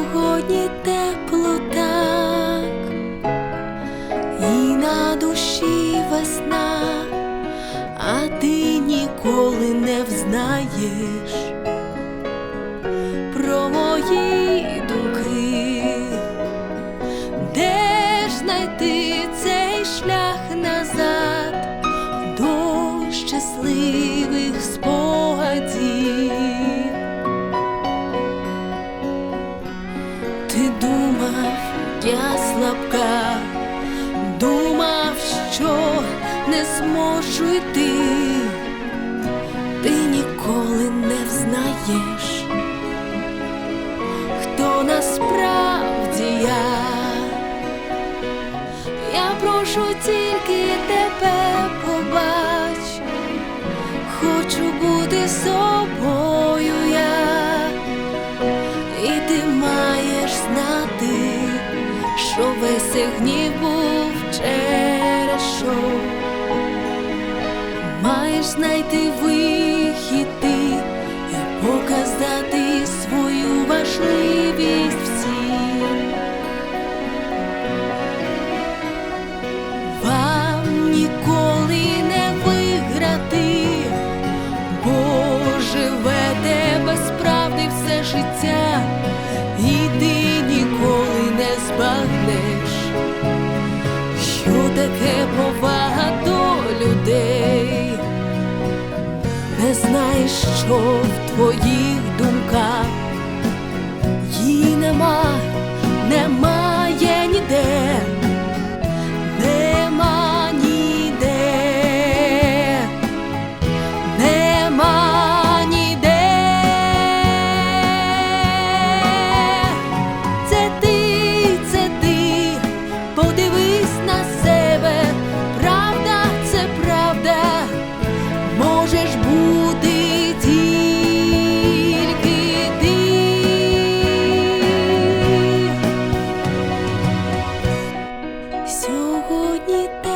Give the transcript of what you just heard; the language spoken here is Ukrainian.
сьогодні тепло так і на душі весна, а ти ніколи не взнаєш про мої думки, де ж знайти цей шлях назад до щасливих. Я слабка, думав, що не зможу йти, ти ніколи не взнаєш, хто насправді я. Я прошу тільки тебе побач, хочу бути собою весь гнів був через що маєш знайти вихід ти і показати свою важливість всім. Вам ніколи не виграти, бо живете без правди все життя, таке повага до людей, не знаєш, що в твоїх думках. Їй нема, Сьогодні